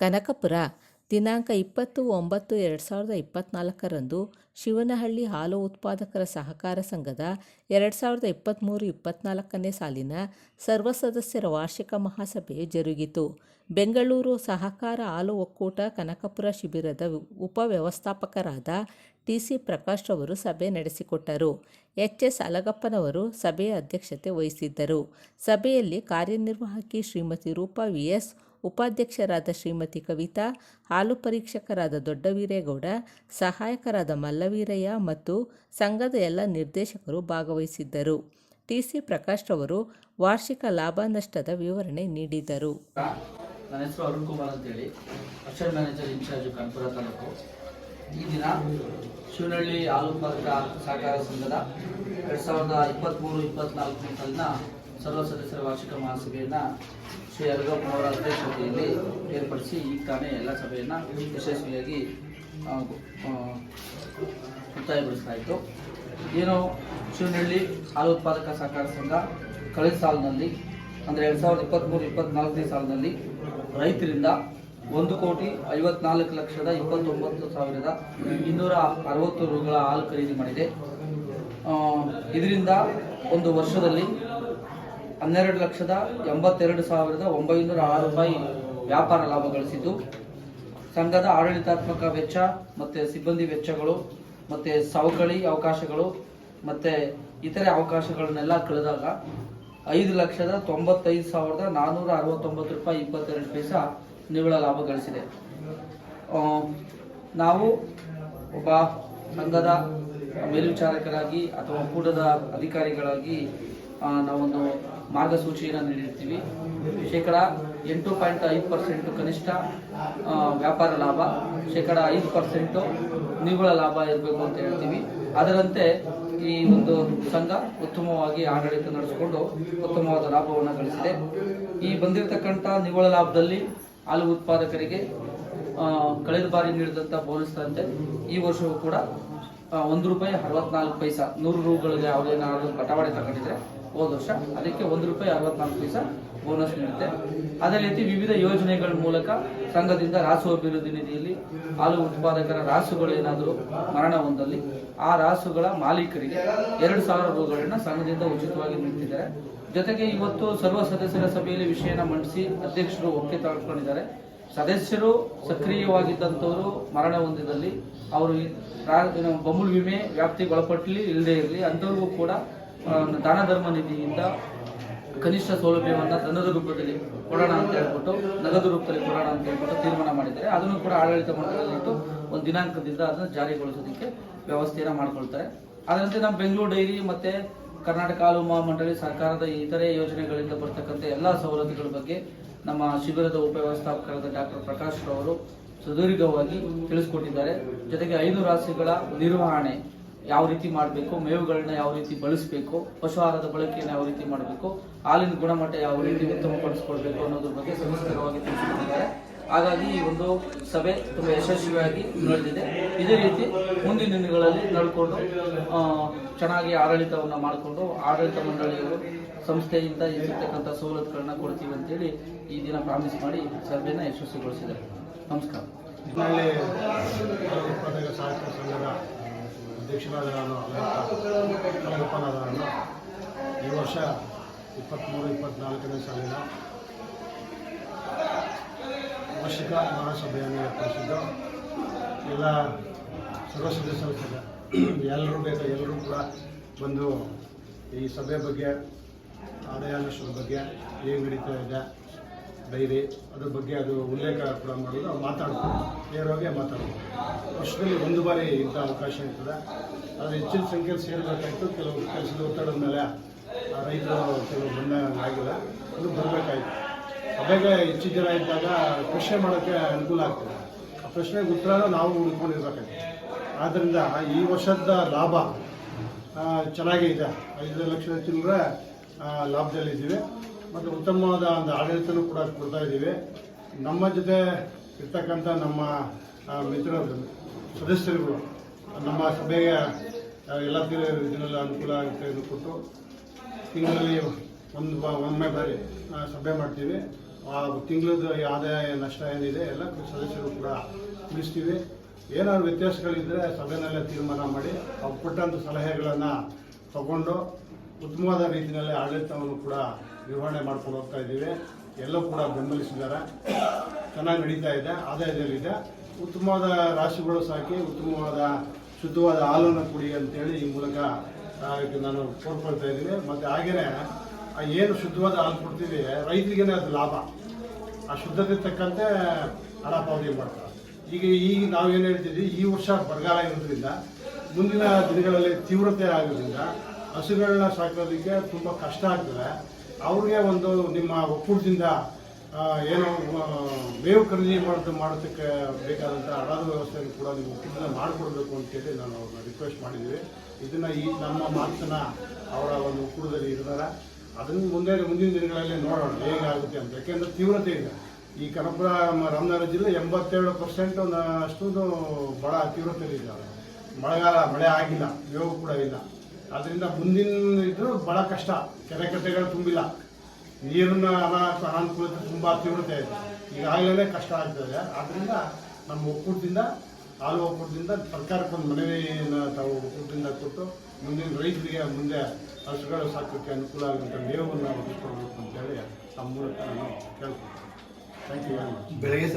ಕನಕಪುರ, ದಿನಾಂಕ ಇಪ್ಪತ್ತು ಒಂಬತ್ತು ಎರಡು ಸಾವಿರದ ಇಪ್ಪತ್ತ್ನಾಲ್ಕರಂದು ಶಿವನಹಳ್ಳಿ ಹಾಲು ಉತ್ಪಾದಕರ ಸಹಕಾರ ಸಂಘದ ಎರಡು ಸಾವಿರದ ಇಪ್ಪತ್ತ್ಮೂರು ಇಪ್ಪತ್ತ್ನಾಲ್ಕನೇ ಸಾಲಿನ ಸರ್ವ ಸದಸ್ಯರ ವಾರ್ಷಿಕ ಮಹಾಸಭೆ ಜರುಗಿತು. ಬೆಂಗಳೂರು ಸಹಕಾರ ಹಾಲು ಒಕ್ಕೂಟ ಕನಕಪುರ ಶಿಬಿರದ ಉಪವ್ಯವಸ್ಥಾಪಕರಾದ ಟಿ ಸಿ ಪ್ರಕಾಶ್ ರವರು ಸಭೆ ನಡೆಸಿಕೊಟ್ಟರು. ಎಚ್ ಎಸ್ ಅಲಗಪ್ಪನವರು ಸಭೆಯ ಅಧ್ಯಕ್ಷತೆ ವಹಿಸಿದ್ದರು. ಸಭೆಯಲ್ಲಿ ಕಾರ್ಯನಿರ್ವಾಹಕಿ ಶ್ರೀಮತಿ ರೂಪಾ ವಿ ಎಸ್ ಉಪಾಧ್ಯಕ್ಷರಾದ ಶ್ರೀಮತಿ ಕವಿತಾ, ಹಾಲು ಪರೀಕ್ಷಕರಾದ ದೊಡ್ಡವೀರೇಗೌಡ, ಸಹಾಯಕರಾದ ಮಲ್ಲವೀರಯ್ಯ ಮತ್ತು ಸಂಘದ ಎಲ್ಲ ನಿರ್ದೇಶಕರು ಭಾಗವಹಿಸಿದ್ದರು. ಟಿಸಿ ಪ್ರಕಾಶ್ ರವರು ವಾರ್ಷಿಕ ಲಾಭ ನಷ್ಟದ ವಿವರಣೆ ನೀಡಿದರು. ನನ್ನ ಹೆಸರು ಅರುಣ್ ಕುಮಾರ್ ಅಂತೇಳಿ. ಅಕ್ಷರ್ ಮ್ಯಾನೇಜರ್ ಇನ್ಚಾರ್ಜ್ ಕಾನ್ಪುರ ತಾಲೂಕು. ಈ ದಿನ ಶಿವನಹಳ್ಳಿ ಹಾಲು ಉತ್ಪಾದಕ ಸಹಕಾರ ಸಂಘದ ಎರಡು ಸಾವಿರದ ಇಪ್ಪತ್ತ್ಮೂರು ಇಪ್ಪತ್ತ್ನಾಲ್ಕು ಸಾಲಿನ ಸರ್ವ ಸದಸ್ಯರ ವಾರ್ಷಿಕ ಮಹಾಸಭೆಯನ್ನು ಶ್ರೀ ಅಲ್ಗಪ್ಪನವರ ಅಧ್ಯಕ್ಷತೆಯಲ್ಲಿ ಏರ್ಪಡಿಸಿ ಈ ತಾನೇ ಎಲ್ಲ ಸಭೆಯನ್ನು ಯಶಸ್ವಿಯಾಗಿ ಮುಕ್ತಾಯಗೊಳಿಸಲಾಯಿತು. ಏನು ಶಿವನಹಳ್ಳಿ ಹಾಲು ಉತ್ಪಾದಕ ಸಹಕಾರ ಸಂಘ ಕಳೆದ ಸಾಲಿನಲ್ಲಿ, ಅಂದರೆ ಎರಡು ಸಾವಿರದ ಇಪ್ಪತ್ತ್ಮೂರು ಇಪ್ಪತ್ತ್ನಾಲ್ಕನೇ ಸಾಲಿನಲ್ಲಿ ರೈತರಿಂದ ಒಂದು ಕೋಟಿ ಐವತ್ನಾಲ್ಕು ಲಕ್ಷದ ಇಪ್ಪತ್ತೊಂಬತ್ತು ಸಾವಿರದ ಇನ್ನೂರ ಅರವತ್ತು ರುಗಳ ಹಾಲು ಖರೀದಿ ಮಾಡಿದೆ. ಇದರಿಂದ ಒಂದು ವರ್ಷದಲ್ಲಿ ಹನ್ನೆರಡು ಲಕ್ಷದ ಎಂಬತ್ತೆರಡು ಸಾವಿರದ ಒಂಬೈನೂರ ಆರು ರೂಪಾಯಿ ವ್ಯಾಪಾರ ಲಾಭ ಗಳಿಸಿದ್ದು. ಸಂಘದ ಆಡಳಿತಾತ್ಮಕ ವೆಚ್ಚ, ಮತ್ತು ಸಿಬ್ಬಂದಿ ವೆಚ್ಚಗಳು, ಮತ್ತು ಸವಕಳಿ ಅವಕಾಶಗಳು, ಮತ್ತು ಇತರೆ ಅವಕಾಶಗಳನ್ನೆಲ್ಲ ಕಳೆದಾಗ ಐದು ಲಕ್ಷದ ತೊಂಬತ್ತೈದು ಸಾವಿರದ ನಾನ್ನೂರ ಅರವತ್ತೊಂಬತ್ತು ರೂಪಾಯಿ ಇಪ್ಪತ್ತೆರಡು ಪೈಸಾ ನಿವ್ವಳ ಲಾಭ ಗಳಿಸಿದೆ. ನಾವು ಒಬ್ಬ ಸಂಘದ ಮೇಲ್ವಿಚಾರಕರಾಗಿ ಅಥವಾ ಕೂಟದ ಅಧಿಕಾರಿಗಳಾಗಿ ನಾವೊಂದು ಮಾರ್ಗಸೂಚಿಯನ್ನು ನೀಡಿರ್ತೀವಿ. ಶೇಕಡ ಎಂಟು ಪಾಯಿಂಟ್ ಐದು ಪರ್ಸೆಂಟು ಕನಿಷ್ಠ ವ್ಯಾಪಾರ ಲಾಭ, ಶೇಕಡ ಐದು ಪರ್ಸೆಂಟು ನಿವ್ವಳ ಲಾಭ ಇರಬೇಕು ಅಂತ ಹೇಳ್ತೀವಿ. ಅದರಂತೆ ಈ ಒಂದು ಸಂಘ ಉತ್ತಮವಾಗಿ ಆಡಳಿತ ನಡೆಸಿಕೊಂಡು ಉತ್ತಮವಾದ ಲಾಭವನ್ನು ಗಳಿಸಿದೆ. ಈ ಬಂದಿರತಕ್ಕಂಥ ನಿವ್ವಳ ಲಾಭದಲ್ಲಿ ಹಾಲು ಉತ್ಪಾದಕರಿಗೆ ಕಳೆದ ಬಾರಿ ನೀಡಿದಂಥ ಬೋನಸ್ನಂತೆ ಈ ವರ್ಷವೂ ಕೂಡ ಒಂದು ರೂಪಾಯಿ ಅರವತ್ನಾಲ್ಕು ಪೈಸ. ನೂರು ರೂಗಳಿಗೆ ಯಾವುದೇನಾದ್ರು ಬಟವಾಡೆ ತಗೊಂಡಿದ್ರೆ ಹೋದ ವರ್ಷ ಅದಕ್ಕೆ ಒಂದು ರೂಪಾಯಿ ಅರವತ್ನಾಲ್ಕು ಪೈಸ ಬೋನಸ್ ನೀಡುತ್ತೆ. ಅದೇ ರೀತಿ ವಿವಿಧ ಯೋಜನೆಗಳ ಮೂಲಕ ಸಂಘದಿಂದ ರಾಸು ಅಭಿವೃದ್ಧಿ ನಿಧಿಯಲ್ಲಿ ಹಾಲು ಉತ್ಪಾದಕರ ರಾಸುಗಳು ಏನಾದರೂ ಮರಣ ಹೊಂದಲ್ಲಿ ಆ ರಾಸುಗಳ ಮಾಲೀಕರಿಗೆ ಎರಡು ಸಾವಿರ ರೂಗಳನ್ನ ಸಂಘದಿಂದ ಉಚಿತವಾಗಿ ನೀಡ್ತಿದ್ದಾರೆ. ಜೊತೆಗೆ ಇವತ್ತು ಸರ್ವ ಸದಸ್ಯರ ಸಭೆಯಲ್ಲಿ ವಿಷಯನ ಮಂಡಿಸಿ ಅಧ್ಯಕ್ಷರು ಒಪ್ಪಿಗೆ ತಗೊಂಡಿದ್ದಾರೆ ಸದಸ್ಯರು ಸಕ್ರಿಯವಾಗಿದ್ದಂಥವರು ಮರಣ ಹೊಂದಿದಲ್ಲಿ ಅವರು ರಾ- ವಿಮೆ ವ್ಯಾಪ್ತಿಗೆ ಒಳಪಟ್ಟಲಿ ಇಲ್ಲದೆ ಇರಲಿ, ಅಂಥವ್ರಿಗೂ ಕೂಡ ದಾನ ಧರ್ಮ ನಿಧಿಯಿಂದ ಕನಿಷ್ಠ ಸೌಲಭ್ಯವನ್ನು ಧನದ ರೂಪದಲ್ಲಿ ಕೊಡೋಣ ಅಂತ ಹೇಳ್ಬಿಟ್ಟು, ನಗದು ರೂಪದಲ್ಲಿ ಕೊಡೋಣ ಅಂತ ಹೇಳ್ಬಿಟ್ಟು ತೀರ್ಮಾನ ಮಾಡಿದ್ದಾರೆ. ಅದನ್ನು ಕೂಡ ಆಡಳಿತ ಮಂಡಳಿಯಲ್ಲಿಟ್ಟು ಒಂದು ದಿನಾಂಕದಿಂದ ಅದನ್ನು ಜಾರಿಗೊಳಿಸೋದಕ್ಕೆ ವ್ಯವಸ್ಥೆಯನ್ನು ಮಾಡ್ಕೊಳ್ತಾರೆ. ಅದರಂತೆ ನಮ್ಮ ಬೆಂಗಳೂರು ಡೈರಿ ಮತ್ತು ಕರ್ನಾಟಕ ಹಾಲು ಮಹಾಮಂಡಳಿ ಸರ್ಕಾರದ ಇತರೆ ಯೋಜನೆಗಳಿಂದ ಬರ್ತಕ್ಕಂಥ ಎಲ್ಲ ಸವಲತ್ತುಗಳ ಬಗ್ಗೆ ನಮ್ಮ ಶಿಬಿರದ ಉಪವ್ಯವಸ್ಥಾಪಕರಾದ ಡಾಕ್ಟರ್ ಪ್ರಕಾಶ್ ರವರು ಸುದೀರ್ಘವಾಗಿ ತಿಳಿಸ್ಕೊಟ್ಟಿದ್ದಾರೆ. ಜೊತೆಗೆ ಐದು ರಾಶಿಗಳ ನಿರ್ವಹಣೆ ಯಾವ ರೀತಿ ಮಾಡಬೇಕು, ಮೇವುಗಳನ್ನ ಯಾವ ರೀತಿ ಬಳಸಬೇಕು ಪಶು ಆಹಾರದ ಬಳಕೆಯನ್ನು ಯಾವ ರೀತಿ ಮಾಡಬೇಕು, ಹಾಲಿನ ಗುಣಮಟ್ಟ ಯಾವ ರೀತಿ ಉತ್ತಮಪಡಿಸ್ಕೊಳ್ಬೇಕು ಅನ್ನೋದ್ರ ಬಗ್ಗೆ ಸವಿಸ್ತರವಾಗಿ ತಿಳಿಸಿಕೊಟ್ಟಿದ್ದಾರೆ. ಹಾಗಾಗಿ ಈ ಒಂದು ಸಭೆ ತುಂಬ ಯಶಸ್ವಿಯಾಗಿ ನಡೆದಿದೆ. ಇದೇ ರೀತಿ ಮುಂದಿನ ದಿನಗಳಲ್ಲಿ ನಡ್ಕೊಂಡು ಚೆನ್ನಾಗಿ ಆಡಳಿತವನ್ನು ಮಾಡಿಕೊಂಡು ಆಡಳಿತ ಮಂಡಳಿಯವರು ಸಂಸ್ಥೆಯಿಂದ ಇರತಕ್ಕಂಥ ಸವಲತ್ತುಗಳನ್ನ ಕೊಡ್ತೀವಿ ಅಂತೇಳಿ ಈ ದಿನ ಪ್ರಾಮಿಸ್ ಮಾಡಿ ಸಭೆಯನ್ನು ಯಶಸ್ವಿಗೊಳಿಸಿದ್ದಾರೆ. ನಮಸ್ಕಾರ. ಸಂಘದ ಅಧ್ಯಕ್ಷರಾದ ಈ ವರ್ಷ ಇಪ್ಪತ್ತ್ಮೂರು ಇಪ್ಪತ್ತ್ನಾಲ್ಕನೇ ಸಾಲಿನ ವಾರ್ಷಿಕ ಮಹಾಸಭೆಯನ್ನು ಏರ್ಪಡಿಸಿದ್ದು ಎಲ್ಲ ಸರ್ವ ಸದಸ್ಯರು ಸಹ ಎಲ್ಲರೂ ಬೇಕು ಎಲ್ಲರೂ ಕೂಡ ಬಂದು ಈ ಸಭೆ ಬಗ್ಗೆ ಆದಾಯ ನಷ್ಟದ ಬಗ್ಗೆ ಏನು ನಡೀತಾ ಇದೆ ಡೈರಿ ಅದ್ರ ಬಗ್ಗೆ ಅದು ಉಲ್ಲೇಖ ಕೂಡ ಮಾಡೋದು ಮಾತಾಡ್ಬೋದು ಮಾತಾಡ್ತಾರೆ ನೇರವಾಗಿ ಮಾತಾಡ್ತಾರೆ ವರ್ಷದಲ್ಲಿ ಒಂದು ಬಾರಿ ಇಂಥ ಅವಕಾಶ ಇರ್ತದೆ. ಆದರೆ ಹೆಚ್ಚಿನ ಸಂಖ್ಯೆಯಲ್ಲಿ ಸೇರಬೇಕಾಯ್ತು. ಕೆಲವು ಕೆಲಸದ ಒತ್ತಡದ ಮೇಲೆ ಆ ರೈತರು ಕೆಲವು ಬಂದ ಆಗಿಲ್ಲ ಅದು ಬರಬೇಕಾಯ್ತು. ಸಭೆಗೆ ಹೆಚ್ಚು ಜನ ಇದ್ದಾಗ ಪ್ರಶ್ನೆ ಮಾಡೋಕ್ಕೆ ಅನುಕೂಲ ಆಗ್ತದೆ. ಆ ಪ್ರಶ್ನೆಗೆ ಉತ್ತರ ನಾವು ಹುಡ್ಕೊಂಡಿರ್ಬೇಕಾಯ್ತು ಆದ್ದರಿಂದ ಈ ವರ್ಷದ ಲಾಭ ಚೆನ್ನಾಗೇ ಇದೆ ಐದು ಲಕ್ಷದ ಚಿಲ್ಲರ ಲಾಭದಲ್ಲಿದ್ದೀವಿ ಮತ್ತು ಉತ್ತಮವಾದ ಒಂದು ಆಡಳಿತನೂ ಕೂಡ ಕೊಡ್ತಾ ಇದ್ದೀವಿ. ನಮ್ಮ ಜೊತೆ ಇರ್ತಕ್ಕಂಥ ನಮ್ಮ ಮಿತ್ರರು ಸದಸ್ಯರುಗಳು ನಮ್ಮ ಸಭೆಗೆ ಆ, ಎಲ್ಲ ಇದನ್ನೆಲ್ಲ ಅನುಕೂಲ ಕೊಟ್ಟು ತಿಂಗಳಲ್ಲಿ ಒಂದು ಒಮ್ಮೆ ಬಾರಿ ಸಭೆ ಮಾಡ್ತೀವಿ. ಆ ತಿಂಗಳದ ಆದಾಯ ನಷ್ಟ ಏನಿದೆ, ಎಲ್ಲ ಸದಸ್ಯರು ಕೂಡ ತಿಳಿಸ್ತೀವಿ. ಏನಾದ್ರು ವ್ಯತ್ಯಾಸಗಳಿದ್ದರೆ ಸಭೆನಲ್ಲೇ ತೀರ್ಮಾನ ಮಾಡಿ, ಅವ್ರು ಕೊಟ್ಟಂಥ ಸಲಹೆಗಳನ್ನು ತಗೊಂಡು ಉತ್ತಮವಾದ ರೀತಿಯಲ್ಲಿ ಆಡಳಿತವನ್ನು ಕೂಡ ನಿರ್ವಹಣೆ ಮಾಡ್ಕೊಂಡು ಹೋಗ್ತಾ ಇದ್ದೀವಿ. ಎಲ್ಲ ಕೂಡ ಬೆಂಬಲಿಸಿದ್ದಾರೆ. ಚೆನ್ನಾಗಿ ನಡೀತಾ ಇದೆ, ಆದಾಯದಲ್ಲಿದೆ. ಉತ್ತಮವಾದ ರಾಶಿಗಳು ಸಾಕಿ, ಉತ್ತಮವಾದ ಶುದ್ಧವಾದ ಹಾಲನ್ನು ಕುಡಿ ಅಂತೇಳಿ ಈ ಮೂಲಕ ನಾನು ಕೋರ್ಕೊಳ್ತಾ ಇದ್ದೀನಿ. ಮತ್ತು ಹಾಗೆಯೇ ಆ ಏನು ಶುದ್ಧವಾದ ಹಾಲು ಕೊಡ್ತೀವಿ, ರೈತರಿಗೇನೆ ಅದು ಲಾಭ. ಆ ಶುದ್ಧತೆ ತಕ್ಕಂತೆ ಹಣ ಪಾವತಿ ಮಾಡ್ತಾರೆ. ಈಗ ಈಗ ನಾವೇನು ಹೇಳ್ತೀವಿ ಈ ವರ್ಷ ಬರಗಾಲ ಇರೋದ್ರಿಂದ, ಮುಂದಿನ ದಿನಗಳಲ್ಲಿ ತೀವ್ರತೆ ಆಗೋದ್ರಿಂದ ಹಸುಗಳನ್ನ ಸಾಕೋದಕ್ಕೆ ತುಂಬ ಕಷ್ಟ ಆಗ್ತದೆ. ಅವ್ರಿಗೆ ಒಂದು ನಿಮ್ಮ ಒಕ್ಕೂಟದಿಂದ ಏನೋ ಮೇವು ಖರೀದಿ ಮಾಡೋದು ಮಾಡೋದಕ್ಕೆ ಬೇಕಾದಂಥ ಹಣದ ವ್ಯವಸ್ಥೆಯನ್ನು ಕೂಡ ನೀವು ಒಕ್ಕೂಟದಿಂದ ಮಾಡಿಕೊಡ್ಬೇಕು ಅಂತೇಳಿ ನಾನು ಅವ್ರನ್ನ ರಿಕ್ವೆಸ್ಟ್ ಮಾಡಿದ್ದೀವಿ. ಇದನ್ನು ಈ ನಮ್ಮ ಮಾತನ್ನ ಅವರ ಒಂದು ಒಕ್ಕೂಟದಲ್ಲಿ ಇರ್ತಾರೆ ಅದನ್ನು ಮುಂದೆ ಮುಂದಿನ ದಿನಗಳಲ್ಲಿ ನೋಡೋಣ ಹೇಗಾಗುತ್ತೆ ಅಂತ. ಯಾಕೆಂದ್ರೆ ತೀವ್ರತೆ ಇದೆ. ಈ ಕನಪುರ ರಾಮನಗರ ಜಿಲ್ಲೆ ಎಂಬತ್ತೇಳು ಪರ್ಸೆಂಟ್ ಅಷ್ಟು ಬಹಳ ತೀವ್ರತೆಯಲ್ಲಿ ಇದ್ದಾವೆ ಮಳೆಗಾಲ ಮಳೆ ಆಗಿಲ್ಲ, ಯೋಗ ಕೂಡ ಇಲ್ಲ. ಅದರಿಂದ ಮುಂದಿನ ಇದ್ರೂ ಬಹಳ ಕಷ್ಟ. ಕೆರೆ ಕಟ್ಟೆಗಳು ತುಂಬಿಲ್ಲ. ನೀರಿನ ಅನಾ- ಅನಾನುಕೂಲತೆ ತುಂಬ ತೀವ್ರತೆ ಇದೆ. ಈಗಾಗಲೇ ಕಷ್ಟ ಆಗ್ತದೆ ಆದ್ದರಿಂದ ನಮ್ಮ ಒಕ್ಕೂಟದಿಂದ ಹಾಲು ಒಕ್ಕೂಟದಿಂದ ಸರ್ಕಾರಕ್ಕೆ ಒಂದು ಮನವಿಯನ್ನು ತಾವು ಒಕ್ಕೂಟದಿಂದ ಕೊಟ್ಟು ಮುಂದಿನ ರೈತರಿಗೆ ಮುಂದೆ ಹಸುಗಳು ಸಾಕೋಕ್ಕೆ ಅನುಕೂಲ ಆಗುವಂಥ ಮೇವನ್ನು ಒದಗಿಸ್ಕೊಡ್ಬೇಕು ಅಂತೇಳಿ ತಮ್ಮ ಮೂಲಕ ನಾನು ಕೇಳ್ತೀನಿ ಥ್ಯಾಂಕ್ ಯು ಬೆಳಗ್ಗೆ